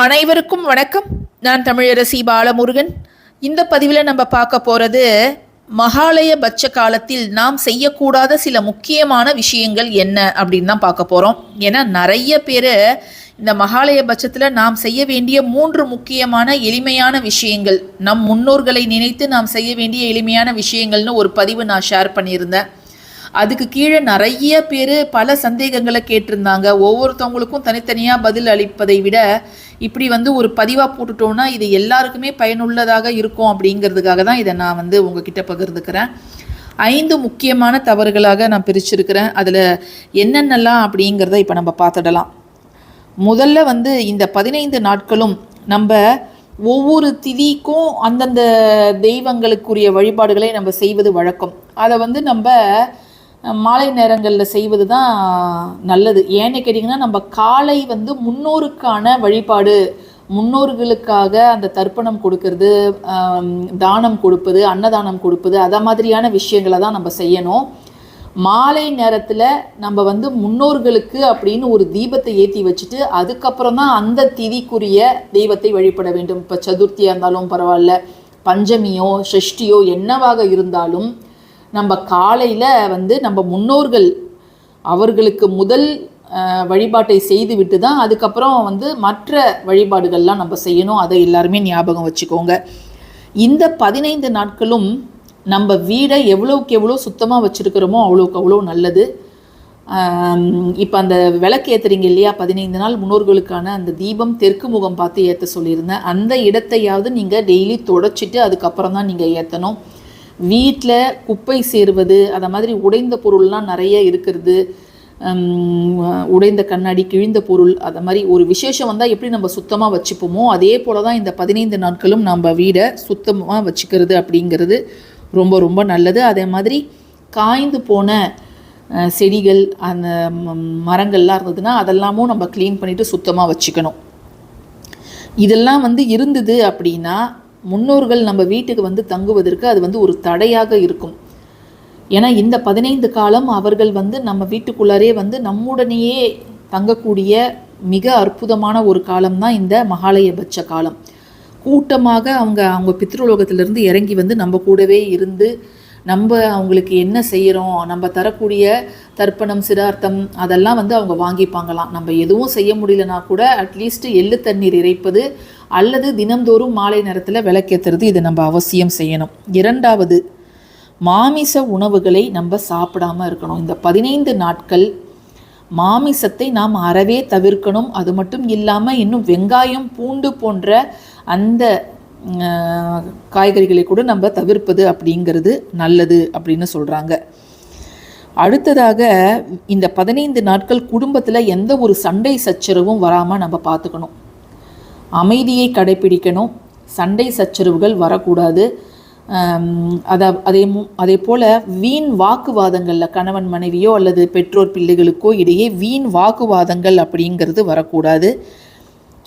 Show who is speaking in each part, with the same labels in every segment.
Speaker 1: அனைவருக்கும் வணக்கம். நான் தமிழரசி பாலமுருகன். இந்த பதிவில் நம்ம பார்க்க போகிறது மகாலய பட்ச காலத்தில் நாம் செய்யக்கூடாத சில முக்கியமான விஷயங்கள் என்ன அப்படின்னு தான் பார்க்க போகிறோம் ஏன்னா நிறைய பேர் இந்த மகாலய பட்சத்தில் நாம் செய்ய வேண்டிய மூன்று முக்கியமான எளிமையான விஷயங்கள் நம் முன்னோர்களை நினைத்து நாம் செய்ய வேண்டிய எளிமையான விஷயங்கள்னு ஒரு பதிவு நான் ஷேர் பண்ணியிருந்தேன். அதுக்கு கீழே நிறைய பேர் பல சந்தேகங்களை கேட்டிருந்தாங்க. ஒவ்வொருத்தவங்களுக்கும் தனித்தனியாக பதில் அளிப்பதை விட இப்படி வந்து ஒரு பதிவாக போட்டுட்டோம்னா இது எல்லாருக்குமே பயனுள்ளதாக இருக்கும் அப்படிங்கிறதுக்காக தான் இதை நான் வந்து உங்ககிட்ட பகிர்ந்துக்கிறேன். ஐந்து முக்கியமான தவறுகளாக நான் பிரிச்சிருக்கிறேன். அதில் என்னென்னலாம் அப்படிங்கிறத இப்போ நம்ம பார்த்துடலாம். முதல்ல வந்து இந்த பதினைந்து நாட்களும் நம்ம ஒவ்வொரு திதிக்கும் அந்தந்த தெய்வங்களுக்குரிய வழிபாடுகளை நம்ம செய்வது வழக்கம். அதை வந்து நம்ம மாலை நேரங்களில் செய்வது தான் நல்லது. ஏன்னு கேட்டிங்கன்னா நம்ம காலை வந்து முன்னோருக்கான வழிபாடு முன்னோர்களுக்காக அந்த தர்ப்பணம் கொடுக்கறது தானம் கொடுப்பது அன்னதானம் கொடுப்பது அதை மாதிரியான விஷயங்களை தான் நம்ம செய்யணும். மாலை நேரத்தில் நம்ம வந்து முன்னோர்களுக்கு அப்படின்னு ஒரு தீபத்தை ஏற்றி வச்சுட்டு அதுக்கப்புறம் தான் அந்த திதிக்குரிய தெய்வத்தை வழிபட வேண்டும். இப்போ சதுர்த்தியாக இருந்தாலும் பரவாயில்ல பஞ்சமியோ ஷஷ்டியோ என்னவாக இருந்தாலும் நம்ம காலையில் வந்து நம்ம முன்னோர்கள் அவர்களுக்கு முதல் வழிபாட்டை வழிபாட்டை செய்துவிட்டு தான் அதுக்கப்புறம் வந்து மற்ற வழிபாடுகள்லாம் நம்ம செய்யணும். அதை எல்லாருமே ஞாபகம் வச்சுக்கோங்க. இந்த பதினைந்து நாட்களும் நம்ம வீடை எவ்வளோக்கு எவ்வளோ சுத்தமாக வச்சுருக்கிறோமோ அவ்வளோக்கு அவ்வளோ நல்லது. இப்போ அந்த விளக்கு ஏற்றுறீங்க இல்லையா? பதினைந்து நாள் முன்னோர்களுக்கான அந்த தீபம் தெற்கு முகம் பார்த்து ஏற்ற சொல்லியிருந்தேன். அந்த இடத்தையாவது நீங்கள் டெய்லி தொடச்சிட்டு அதுக்கப்புறம் தான் நீங்கள் ஏற்றணும் வீட்டில் குப்பை சேருவது அதை மாதிரி உடைந்த பொருள்லாம் நிறைய இருக்கிறது உடைந்த கண்ணாடி கிழிந்த பொருள் அதை மாதிரி ஒரு விசேஷம் வந்தால் எப்படி நம்ம சுத்தமாக வச்சுப்போமோ அதே போல தான் இந்த பதினைந்து நாட்களும் நம்ம வீடை சுத்தமாக வச்சுக்கிறது அப்படிங்கிறது ரொம்ப ரொம்ப நல்லது. அதே மாதிரி காய்ந்து போன செடிகள் அந்த ம- மரங்கள்லாம் இருந்ததுன்னா அதெல்லாமும் நம்ம க்ளீன் பண்ணிவிட்டு சுத்தமாக வச்சுக்கணும். இதெல்லாம் வந்து இருந்தது அப்படின்னா முன்னோர்கள் நம்ம வீட்டுக்கு வந்து தங்குவதற்கு அது வந்து ஒரு தடையாக இருக்கும். ஏன்னா இந்த பதினைந்து காலம் அவர்கள் வந்து நம்ம வீட்டுக்குள்ளாரே வந்து நம்முடனேயே தங்கக்கூடிய மிக அற்புதமான ஒரு காலம் தான் இந்த மகாலயபட்ச காலம். கூட்டமாக அவங்க அவங்க பித்ருலோகத்திலிருந்து இறங்கி வந்து நம்ம கூடவே இருந்து நம்ம அவங்களுக்கு என்ன செய்கிறோம் நம்ம தரக்கூடிய தர்ப்பணம் சிரார்த்தம் அதெல்லாம் வந்து அவங்க வாங்கிப்பாங்களாம். நம்ம எதுவும் செய்ய முடியலனா கூட அட்லீஸ்ட் எள்ளு தண்ணீர் இறைப்பது அல்லது தினம்தோறும் மாலை நேரத்தில் விளக்கேற்றுறது இதை நம்ம அவசியம் செய்யணும். இரண்டாவது மாமிச உணவுகளை நம்ம சாப்பிடாம இருக்கணும். இந்த பதினைந்து நாட்கள் மாமிசத்தை நாம் அறவே தவிர்க்கணும். அது மட்டும் இல்லாமல் இன்னும் வெங்காயம் பூண்டு போன்ற அந்த காய்கறிகளை கூட நம்ம தவிர்ப்பது அப்படிங்கிறது நல்லது அப்படின்னு சொல்கிறாங்க அடுத்ததாக இந்த பதினைந்து நாட்கள் குடும்பத்தில் எந்த ஒரு சண்டை சச்சரவும் வராமல் நம்ம பார்த்துக்கணும். அமைதியை கடைப்பிடிக்கணும். சண்டை சச்சரவுகள் வரக்கூடாது. அதை அதே அதே போல் வீண் வாக்குவாதங்களில் கணவன் மனைவியோ அல்லது பெற்றோர் பிள்ளைகளுக்கோ இடையே வீண் வாக்குவாதங்கள் அப்படிங்கிறது வரக்கூடாது.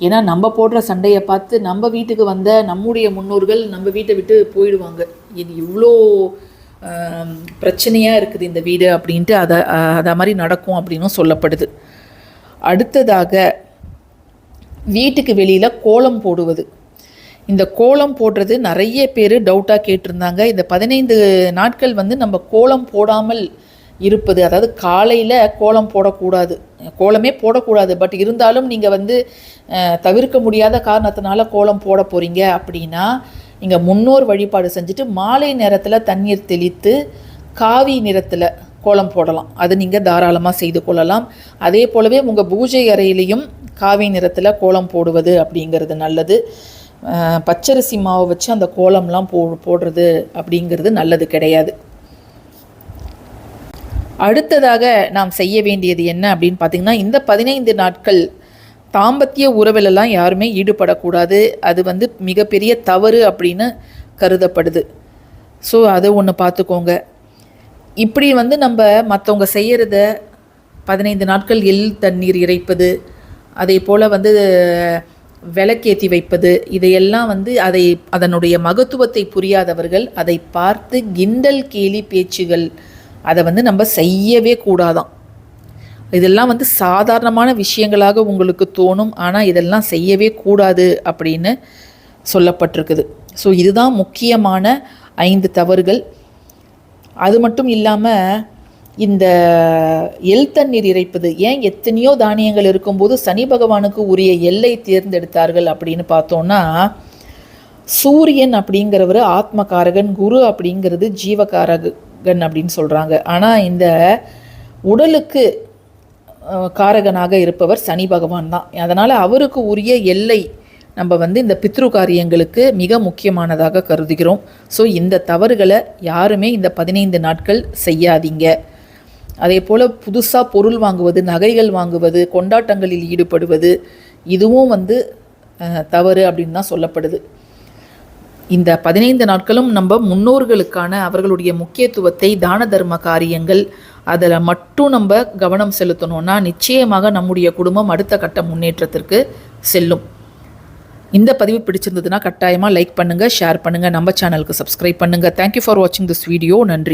Speaker 1: ஏன்னா நம்ம போடுற சண்டையை பார்த்து நம்ம வீட்டுக்கு வந்த நம்முடைய முன்னோர்கள் நம்ம வீட்டை விட்டு போயிடுவாங்க. இது இவ்வளோ பிரச்சனையாக இருக்குது இந்த வீடு அப்படின்ட்டு அதை அதை மாதிரி நடக்கும் அப்படின்னும் சொல்லப்படுது. அடுத்ததாக வீட்டுக்கு வெளியில் கோலம் போடுவது. இந்த கோலம் போடுறது நிறைய பேர் டவுட்டாக கேட்டிருந்தாங்க. இந்த பதினைந்து நாட்கள் வந்து நம்ம கோலம் போடாமல் இருப்பது அதாவது காலையில் கோலம் போடக்கூடாது. கோலமே போடக்கூடாது. பட் இருந்தாலும் நீங்கள் வந்து தவிர்க்க முடியாத காரணத்தினால கோலம் போட போகிறீங்க அப்படின்னா நீங்கள் முன்னோர் வழிபாடு செஞ்சுட்டு மாலை நேரத்தில் தண்ணீர் தெளித்து காவி நிறத்தில் கோலம் போடலாம். அது நீங்கள் தாராளமாக செய்து கொள்ளலாம். அதே போலவே உங்கள் பூஜை அறையிலையும் காவி நிறத்தில் கோலம் போடுவது அப்படிங்கிறது நல்லது. பச்சரிசி மாவு வச்சு அந்த கோலம்லாம் போ போடுறது அப்படிங்கிறது நல்லது கிடையாது. அடுத்ததாக நாம் செய்ய வேண்டியது என்ன அப்படின்னு பார்த்தீங்கன்னா இந்த பதினைந்து நாட்கள் தாம்பத்திய உறவிலெல்லாம் யாருமே ஈடுபடக்கூடாது. அது வந்து மிகப்பெரிய தவறு அப்படின்னு கருதப்படுது. ஸோ அதை ஒன்று பார்த்துக்கோங்க. இப்படி வந்து நம்ம மற்றவங்க செய்கிறத பதினைந்து நாட்கள் எள் தண்ணீர் இறைப்பது அதே போல் வந்து விளக்கேற்றி வைப்பது இதையெல்லாம் வந்து அதை அதனுடைய மகத்துவத்தை புரியாதவர்கள் அதை பார்த்து கிண்டல் கேலி பேச்சுகள் அதை வந்து நம்ம செய்யவே கூடாதான். இதெல்லாம் வந்து சாதாரணமான விஷயங்களாக உங்களுக்கு தோணும் ஆனால் இதெல்லாம் செய்யவே கூடாது அப்படின்னு சொல்லப்பட்டிருக்குது. ஸோ இதுதான் முக்கியமான ஐந்து தவறுகள். அது மட்டும் இல்லாமல் இந்த எல் தண்ணீர் இறைப்பது ஏன் எத்தனையோ தானியங்கள் இருக்கும்போது சனி பகவானுக்கு உரிய எல்லை தேர்ந்தெடுத்தார்கள் அப்படின்னு பார்த்தோன்னா சூரியன் அப்படிங்கிறவர் ஆத்மகாரகன் குரு அப்படிங்கிறது ஜீவகாரகு காரகன் அப்படின்னு சொல்கிறாங்க ஆனால் இந்த உடலுக்கு காரகனாக இருப்பவர் சனி பகவான் தான். அதனால் அவருக்கு உரிய எல்லை நம்ம வந்து இந்த பித்ரு காரியங்களுக்கு மிக முக்கியமானதாக கருதுகிறோம். ஸோ இந்த தவறுகளை யாருமே இந்த பதினைந்து நாட்கள் செய்யாதீங்க. அதே போல் புதுசாக பொருள் வாங்குவது நகைகள் வாங்குவது கொண்டாட்டங்களில் ஈடுபடுவது இதுவும் வந்து தவறு அப்படின்னு தான் சொல்லப்படுது. இந்த பதினைந்து நாட்களும் நம்ம முன்னோர்களுக்கான அவர்களுடைய முக்கியத்துவத்தை தான தர்ம காரியங்கள் அதில் மட்டும் நம்ம கவனம் செலுத்தணும்னா நிச்சயமாக நம்முடைய குடும்பம் அடுத்த கட்ட முன்னேற்றத்திற்கு செல்லும். இந்த பதிவு பிடிச்சிருந்ததுன்னா கட்டாயமாக லைக் பண்ணுங்கள் ஷேர் பண்ணுங்கள் நம்ம சேனலுக்கு சப்ஸ்கிரைப் பண்ணுங்கள் தேங்க்யூ ஃபார் வாட்சிங் திஸ் வீடியோ நன்றி.